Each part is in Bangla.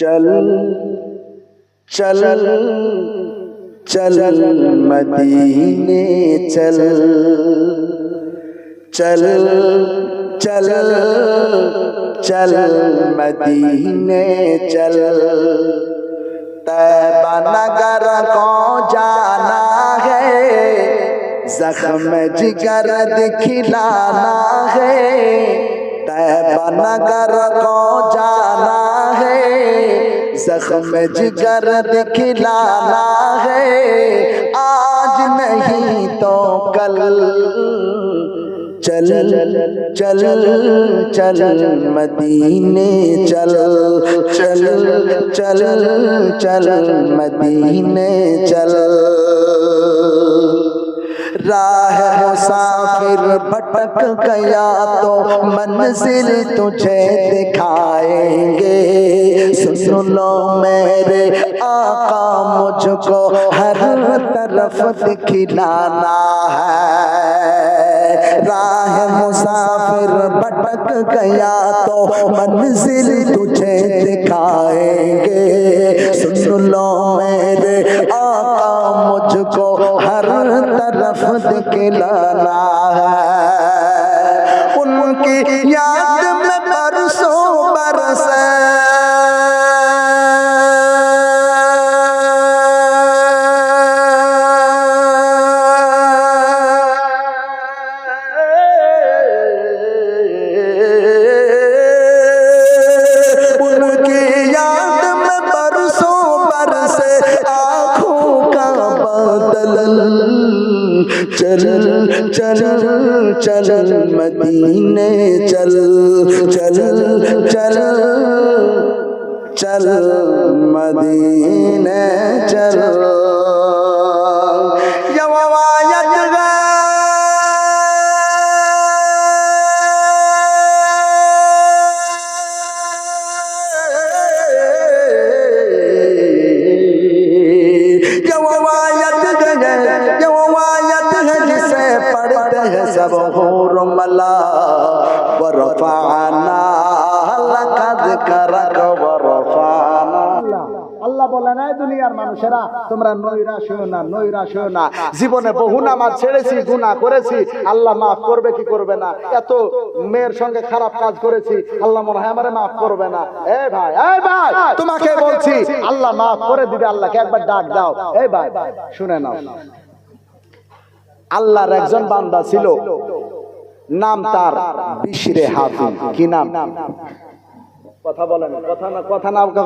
چل چل چل مدینے چل۔ چل چل چل مدینے چل۔ تیبا نگر کو جانا ہے، زخم جگر دکھلانا ہے۔ تیبا نگر کو جانا ہے زخم جگر دکھلانا ہے۔ آج نہیں تو کل۔ چل چل چل مدینے، چل چل چل چل مدینے، چل۔ راہ مسافر بھٹک گیا تو منزل تجھے دکھائیں گے۔ سن میرے آقا مجھ کو ہر طرف دکھلانا ہے۔ راہ مسافر بھٹک گیا تو منزل تجھے دکھائیں گے۔ سن میرے آقا مجھ کو ہر لفظ کھلانا ہے۔ ان کی یاد چل چل چل مدینے چل چل چل چل مدینے چل۔ বলে নাই দুনিয়ার মানুষেরা? তোমরা নৈরাশ হও না নৈরাশ হও না। জীবনে বহু নামাজ ছেড়েছি, গুনাহ করেছি। আল্লাহ মাফ করবে কি করবে না? এত মেয়ের সঙ্গে খারাপ কাজ করেছি, আল্লাহ মনে হয় আমারে মাফ করবে না। এ ভাই এই ভাই, তোমাকে বলছি, আল্লাহ মাফ করে দিবে, আল্লাহকে একবার ডাক দাও। এই ভাই, শুনে নাও। আল্লাহর একজন বান্দা ছিল, নাম তার বিশরে হাফি কি নাম?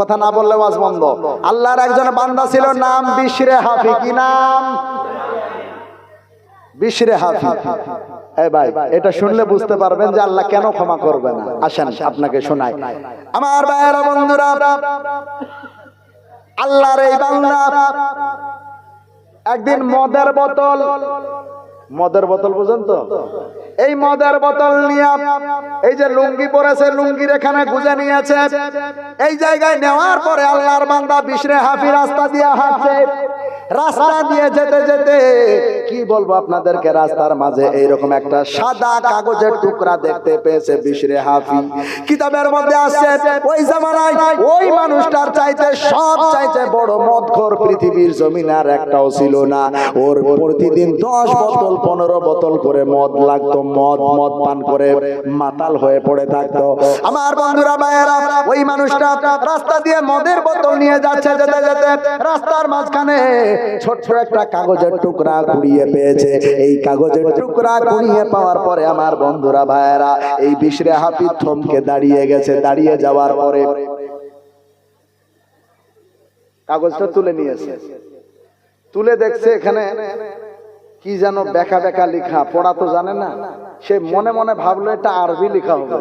কথা না বললে একজন বান্দা ছিল নাম হাফি। কি নাম? ভাই, এটা শুনলে বুঝতে পারবেন যে আল্লাহ কেন ক্ষমা করবে না। আসেন, আপনাকে শোনাই। আমার ভাইয়েরা, বন্ধুরা, আল্লাহর এই বান্দা একদিন মদের বোতল মদের বোতল বুঝেন তো এই মদের বোতল নিয়ে এই যে লুঙ্গি পরেছে, লুঙ্গির এখানে গুজে নিয়েছে। এই জায়গায় নেওয়ার পরে আল্লাহর বান্দা বিশ্রে হাফি রাস্তা দিয়ে হাঁটছে। রাস্তা দিয়ে যেতে যেতে, কি বলব আপনাদেরকে, রাস্তার মাঝে এইরকম একটা সাদা কাগজের টুকরা দেখতে পেয়েছে বিশরে হাফি। কিতাবের মধ্যে আসছে, ওই জামানায় ওই মানুষটার চাইতে, সব চাইতে বড় মদখোর পৃথিবীর জমিন আর একটাও ছিল না। ওর প্রতিদিন দশ বোতল, পনেরো বোতল করে মদ লাগতো, মদ মদ পান করে মাতাল হয়ে পড়ে থাকতো। আমার বন্ধুরা, ভাইয়েরা, ওই মানুষটা রাস্তা দিয়ে মদের বোতল নিয়ে যাচ্ছে, যেতে যেতে রাস্তার মাঝখানে ছোট্ট একটা কাগজের টুকরা কুড়িয়ে পেয়েছে। এই কাগজের টুকরা কুড়িয়ে পাওয়ার পরে আমার বন্ধুরা, ভাইয়েরা, এই বিশরে থমকে দাঁড়িয়ে গেছে। দাঁড়িয়ে যাওয়ার পরে কাগজটা তুলে নিয়েছে। তুলে দেখছে এখানে কি যেন বেকা বেকা লিখা। পড়া তো জানে না। সে মনে মনে ভাবলো, এটা আরবি লেখা হবে।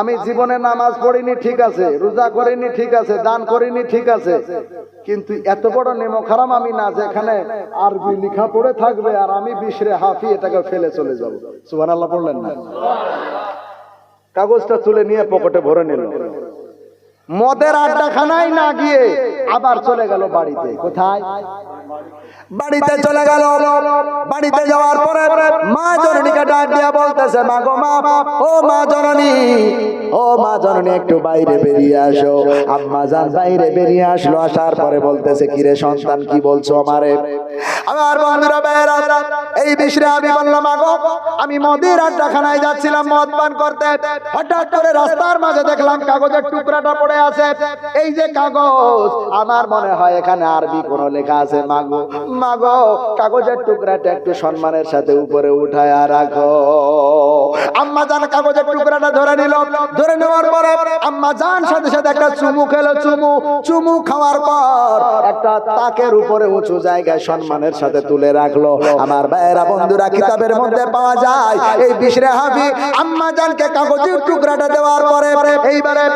আমি জীবনে নামাজ পড়িনি, ঠিক আছে। রোজা করিনি, ঠিক আছে। দান করিনি, ঠিক আছে। কিন্তু এত বড় নেমো খারাম আমি না, যেখানে আরবি লিখা পড়ে থাকবে আর আমি বিশরে হাফি এটাকে ফেলে চলে যাব। সুবান আল্লাহ বললেন না? কাগজটা তুলে নিয়ে পকেটে ভরে নিল। মদের আড্ডাখানায় না গিয়ে আবার চলে গেল বাড়িতে। কোথায়? বাড়িতে চলে গেল। বাড়িতে যাওয়ার পরে মা জননীকে ডাক দিয়া বলতেছে, মা গো, মা, ও মা জননী, ও মা জননী, একটু বাইরে বেরিয়ে আসো। আম্মা যান বাইরে বেরিয়ে আসলো, আসার পরে বলতেছে, কিরে সন্তান, কি বলছো আমারে? আমার বন্ধুরা বেরা এই বিষয়ে আমি বললাম আগো আমি মদের আড্ডাখানায় যাচ্ছিলাম মদ পান করতে। হঠাৎ করে রাস্তার মাঝে দেখলাম কাগজের টুকরাটা পড়ে আছে। এই যে কাগজ আমার মনে হয় এখানে আরবি কোনো লেখা আছে, মাগো মাগো, কাগজের টুকরাটা একটু সম্মানের সাথে উপরে উঠায় রাখো। আম্মা জান কাগজের টুকরাটা ধরে নিল। ধরে নেওয়ার পরে আম্মা জান সাথে সাথে একটা চুমু খেলো, চুমু চুমু খাওয়ার পর একটা তাকের উপরে উঁচু জায়গায় সম্মানের সাথে তুলে রাখল। আমার ভাইয়েরা, বন্ধুরা, কিতাবের মধ্যে পাওয়া যায়, এই বিশরে হাফি আম্মা জানকে কাগজের টুকরাটা দেওয়ার পরে এইবারে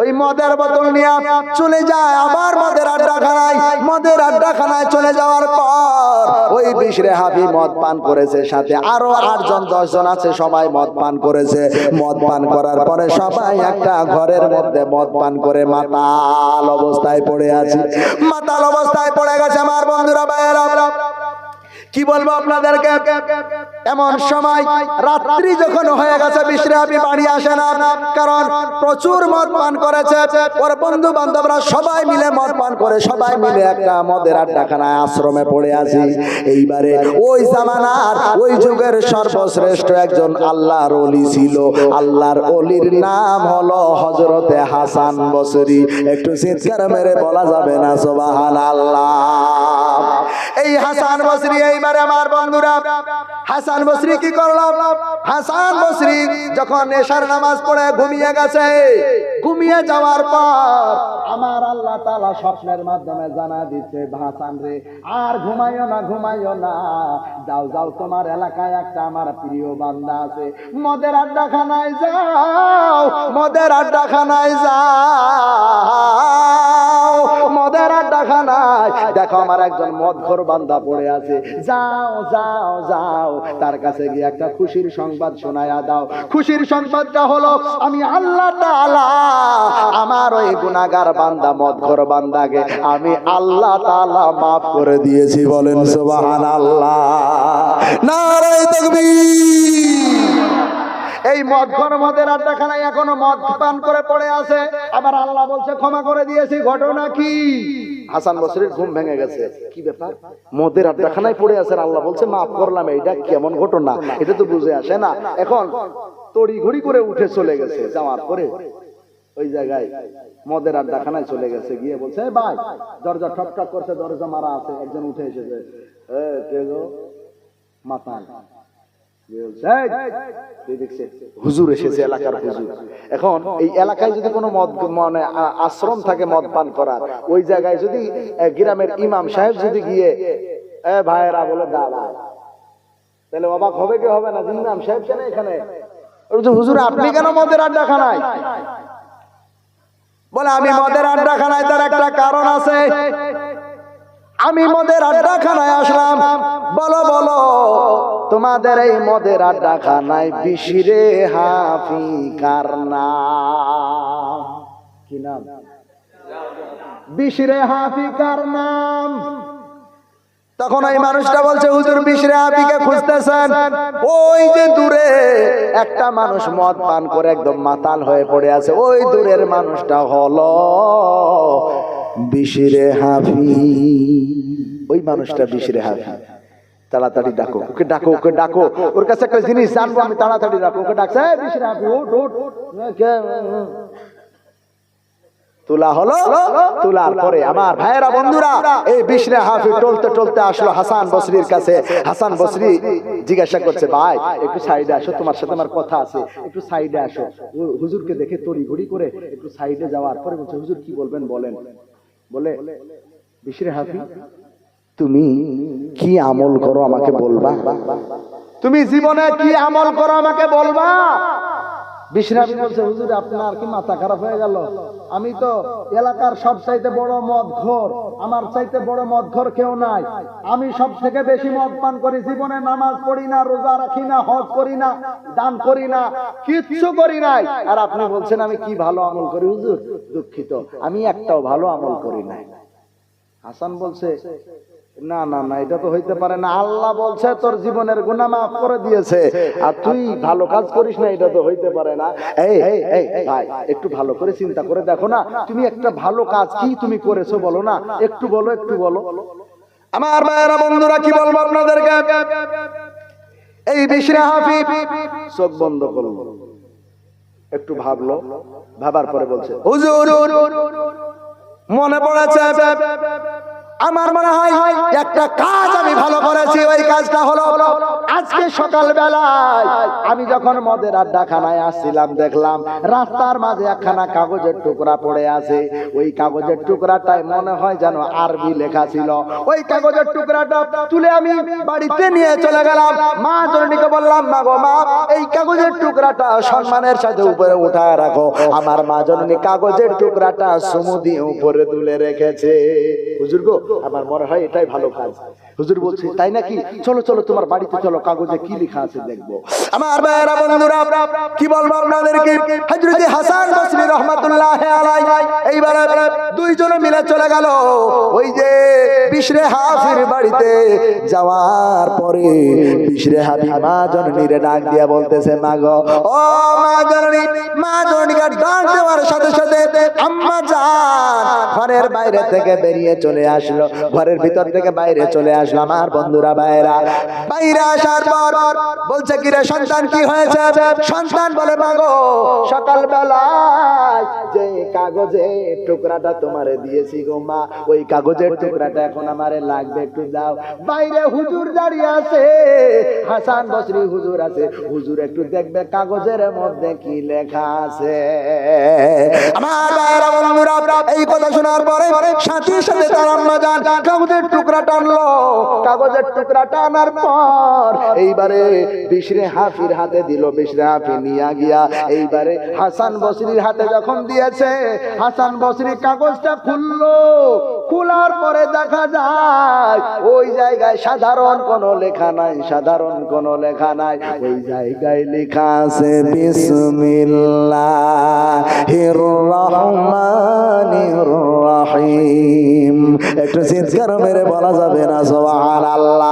ওই মদের বোতল নিয়ে চলে যায়, আবার মদের আড্ডাখানায় মদের আড্ডাখানায় চলে যাওয়ার পর ওই বিশরে হাবি মদ পান করেছে সাথে আরও আটজন, দশজন আছে সবাই মদ পান করেছে। মদ পান করার পরে সবাই একটা ঘরের মধ্যে মদ পান করে মাতাল অবস্থায় পড়ে আছে। মাতাল অবস্থায় পড়ে গেছে আমার বন্ধুরা ভাইয়েরা। কি বলব আপনাদেরকে? এমন সময় রাত্রি যখন হয়ে গেছে, বিশ্রামী বাড়ি আসে না, কারণ প্রচুর মদ পান করেছে। ওর বন্ধু বান্ধবরা সবাই মিলে মদ পান করে, সবাই মিলে একটা মদের আড্ডাখানায় আশ্রমে পড়ে আছি। এইবারে ওই জামানার, ওই যুগের সর্বশ্রেষ্ঠ একজন আল্লাহর অলি ছিল। আল্লাহর অলির নাম হলো হজরতে হাসান বসরি। একটু চিৎকার মেরে বলা যাবে না সোবাহান আল্লাহ এই হাসান বসরি, এইবারে আমার বন্ধুরা। হাসান বসরি কি করলাম? হাসান বসরি যখন এশার নামাজ পড়ে ঘুমিয়ে গেছে। ঘুমিয়ে যাওয়ার পর আমার আল্লাহ তালা স্বপ্নের মাধ্যমে জানা দিচ্ছে হাসান রে, আর ঘুমাইও না ঘুমাইও না। যাও যাও, তোমার এলাকায় একটা আমার প্রিয় বান্দা আছে। মদের আড্ডাখানায় যাও, মদের আড্ডাখানায় যাও, মদের আড্ডাখানায়। দেখো, আমার একজন মদঘর বান্দা পড়ে আছে। যাও যাও যাও। তার কাছে গিয়ে একটা খুশির সংবাদ শোনায়া দাও। খুশির সংবাদটা হলো, আমি আল্লাহ তাআলা আমার ওই গুনাহগার বান্দা, মদঘর বান্দাকে আমি আল্লাহ তাআলা মাফ করে দিয়েছি, বলেন সুবহানাল্লাহ। নারায়ে তাকবীর। এই মদ ঘর মদের আড্ডাখানায় এখনও মদ পান করে পড়ে আছে। আবার আল্লাহ বলছে, ক্ষমা করে দিয়েছি, ঘটনা কি? হাসান বসরির ঘুম ভেঙে গেছে। কি ব্যাপার? মদের আড্ডাখানায় পড়ে আছে আল্লাহ বলছে, মাফ করলাম, এইটা কেমন ঘটনা? এটা তো বুঝে আসে না। এখন তড়ি ঘড়ি করে উঠে চলে গেছে, যাওয়ার পরে ওই জায়গায় মদের আড্ডাখানায় চলে গেছে। গিয়ে বলছে ভাই, দরজা ঠক ঠক করছে, দরজা মারা আছে। একজন উঠে এসেছে। এখন এই এলাকায় যদি কোনো মদ মানে আশ্রম থাকে মদ পান করার, ওই জায়গায় যদি গ্রামের ইমাম সাহেব যদি গিয়ে, এ, ভাইয়েরা, বলে দাঁড়ায় তাহলে অবাক হবে কি হবে না? ইমাম সাহেব কেন এখানে? হুজুর, আপনি কেন মদের আড্ডা খানায় বলে আমি মদের আড্ডাখানায় তার একটা কারণ আছে। আমি মদের আড্ডাখানায় আসলাম। বলো বলো তোমাদের এই মদের আড্ডাখানায় বিশিরে হাফি কার নাম। কি নাম? বিশিরে হাফি কার নাম। তখন ওই মানুষটা বলছে হুজুর বিশরে হাফিকে খুঁজতেছেন। ওই যে দূরে একটা মানুষ মদ পান করে একদম মাতাল হয়ে পড়ে আছে। ওই দূরের মানুষটা হলো বিশিরে হাফি ওই মানুষটা বিশিরে হাফি তাড়াতাড়ি ডাকো ওকে ডাকো ওকে ডাকো। ওর কাছে একটা জিনিস জানব আমি তাড়াতাড়ি ডাকো ওকে ডাকছে "এই বিশিরে হাফি কে- তোলা হলো তোলার পরে। আমার ভাইয়েরা, বন্ধুরা, এই বিশরে হাফি টলতে টলতে আসলো হাসান বসরির কাছে। হাসান বসরি জিজ্ঞাসা করছে, ভাই, একটু সাইডে আসো, তোমার সাথে আমার কথা আছে। একটু সাইডে আসো। হুজুরকে দেখে তড়ি ঘড়ি করে একটু সাইডে যাওয়ার পরে বলছে, হুজুর, কি বলবেন বলেন। বলে বিশরে হাফি তুমি কি আমল করো আমাকে বলবা? তুমি জীবনে কি আমল করো আমাকে বলবা? বিশ্রামী বলছে হুজুর, আপনার কি মাথা খারাপ হয়ে গেল? আমি তো এলাকার সব চাইতে বড় মদ ঘর, আমার চাইতে বড় মদ ঘর কেউ নাই। আমি সব থেকে বেশি মদ পান করি, জীবনে নামাজ পড়ি না, রোজা রাখি না, হজ করি না, দান করি না, কিচ্ছু করি নাই। আর আপনি বলছেন, আমি কি ভালো আমল করি, হুজুর? দুঃখিত, আমি একটাও ভালো আমল করি নাই। হাসান বলছে না না না, এটা তো হইতে পারে না। আল্লাহ বলছে, তোর জীবনের গুনাহ মাফ করে দিয়েছে। আর তুই ভালো কাজ করিস না, এটা তো হইতে পারে না। এই এই ভাই, একটু ভালো করে চিন্তা করে দেখো না, তুমি একটা ভালো কাজ কি তুমি করেছ বলো না? একটু বলো একটু বলো। আমার ভাইয়েরা, বন্ধুরা, কি বলব আপনাদেরকে? এই বিশরে হাফি চোখ বন্ধ করল একটু ভাবলো, ভাবার পরে বলছে, হুজুর, মনে পড়েছে আমার মনে হয় একটা কাজ আমি ভালো করেছি, ওই কাজটা হলো আজকে সকাল বেলায় আমি যখন মদের আড্ডা খানায় আসছিলাম, দেখলাম রাস্তার মাঝে একখানা কাগজের টুকরা পড়ে আছে। ওই কাগজের টুকরাটাই মনে হয় যেন আরবি লেখা ছিল। ওই কাগজের টুকরাটা তুলে আমি বাড়িতে নিয়ে চলে গেলাম। মা জননীকে বললাম, মা গো মা, এই কাগজের টুকরাটা সম্মানের সাথে উপরে উঠায় রাখো। আমার মা জননী কাগজের টুকরাটা সুমু দিয়ে উপরে তুলে রেখেছে। হুজুর গো আমার মনে হয় এটাই ভালো কাজ। হুজুর বলছে, তাই নাকি? চলো চলো, তোমার বাড়িতে চলো, কাগজে কি লেখা আছে দেখব। আমার ভাইয়েরা, বন্ধুরা, কি বলব আপনাদেরকে? হযরত হাসান বসরি রহমাতুল্লাহ আলাইহি, এইবারে দুইজনে মিলে চলে গেল। ওই যে বিশরে হাফির বাড়িতে যাওয়ার পরে বিশরে হাফি মা জননীরে ডাক দিয়া বলতেছে, মা গো, ও মা জননী, মা জননীকে ডাক দেওয়ার সাথে সাথে আম্মা জান ঘরের বাইরে থেকে বেরিয়ে চলে আসলো। ঘরের ভিতর থেকে বাইরে চলে আসলো আমার বন্ধুরা বাইরা বাইরে আসার পর বলছে কি রে সন্তান, কি হয়েছে? সন্তান বলে, মাগো সকাল বেলায় যে কাগজে টুকরাটা তোমারে দিয়েছি গো মা ওই কাগজের টুকরাটা এখন আমারে লাগবে একটু দাও। বাইরে হুজুর দাঁড়িয়ে আছে হাসান বসরি হুজুর আছে। হুজুর একটু দেখবে কাগজের মধ্যে কি লেখা আছে। আমার এই কথা শোনার পরে সাথে সাথে তার আম্মা যান কাগজের টুকরা টানলো কাগজের টুকরা টানার পর এইবারে বিশরে হাফির হাতে দিল বিশরে হাফি নিয়ে গিয়া। এইবারে হাসান বসরির হাতে যখন দিয়েছে। হাসান বসরি কাগজটা খুললো। খোলার পরে দেখা যায়, ওই জায়গায় সাধারণ কোনো লেখা নাই, সাধারণ কোনো লেখা নাই। ওই জায়গায় লেখা আছে, বিসমিল্লাহির রহমানির রহিম। একটু চিৎকার মেরে বলা যাবে না, সুবহানাল্লাহ।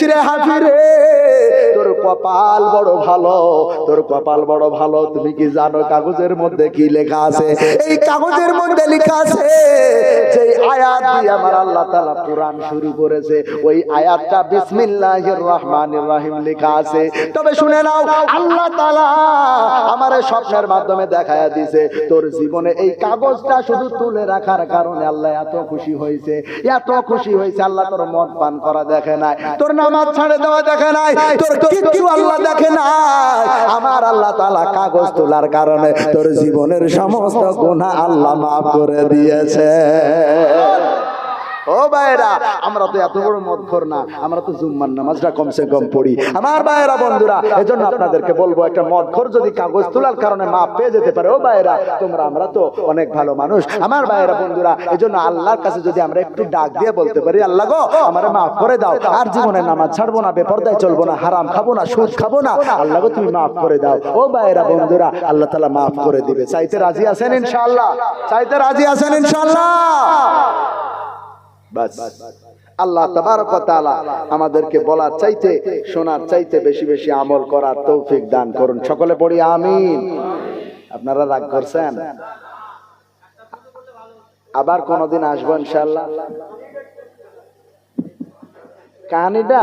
বিশরে হাফিরে কপাল বড় ভালো। তোর কপাল বড় ভালো, তুমি কি জানো কাগজের মধ্যে কি লেখা আছে? এই কাগজের মধ্যে লেখা আছে যে আয়াত দিয়ে আমার আল্লাহ তাআলা কোরআন শুরু করেছে। ওই আয়াতটা বিসমিল্লাহির রহমানির রহিম লেখা আছে। তবে শুনে নাও, আল্লাহ তাআলা আমার স্বপ্নের মাধ্যমে দেখায়া দিছে, তোর জীবনে এই কাগজটা শুধু তুলে রাখার কারণে আল্লাহ এত খুশি হয়েছে। এত খুশি হয়েছে, আল্লাহ তোর মদ পান করা দেখে নাই, তোর নামাজ ছাড়ে দেওয়া দেখে নাই, তোর কিচ্ছু আল্লাহ দেখে নাই। আমার আল্লাহ তালা কাগজ তোলার কারণে তোর জীবনের সমস্ত গুণা আল্লাহ মাফ করে দিয়েছে। ও ভাইরা আমরা তো এত বড় মদখোর না, আমরা তো জুম্মার নামাজটা কমসে কম পড়ি। আমার ভাইরা বন্ধুরা, এজন্য আপনাদেরকে বলব, একটা মদখোর যদি কাগজ তোলার কারণে মাপ পেয়ে যেতে পারে, ও ভাইরা তোমরা, আমরা তো অনেক ভালো মানুষ। আমার ভাইরা বন্ধুরা, এজন্য আল্লাহর কাছে যদি আমরা একটু ডাক দিয়ে বলতে পারি, আল্লাহ গো, আমারে মাফ করে দাও, আর জীবনে নামাজ ছাড়বো না, বেপরদায় চলবো না, হারাম খাব না, সুদ খাব না, আল্লাহ গো, তুমি মাফ করে দাও। ও ভাইরা বন্ধুরা, আল্লাহ তাআলা মাফ করে দিবে। চাইতে রাজি আছেন ইনশাআল্লাহ? চাইতে রাজি আছেন ইনশাআল্লাহ? বাস। আল্লাহ তাবারক ওয়া তাআলা আমাদেরকে বলার চাইতে, শোনার চাইতে বেশি বেশি আমল করার তৌফিক দান করুন। সকলে পড়ি আমিন। আপনারা রাগ করছেন? আবার কোনদিন আসব ইনশাল্লাহ কাহিনীটা?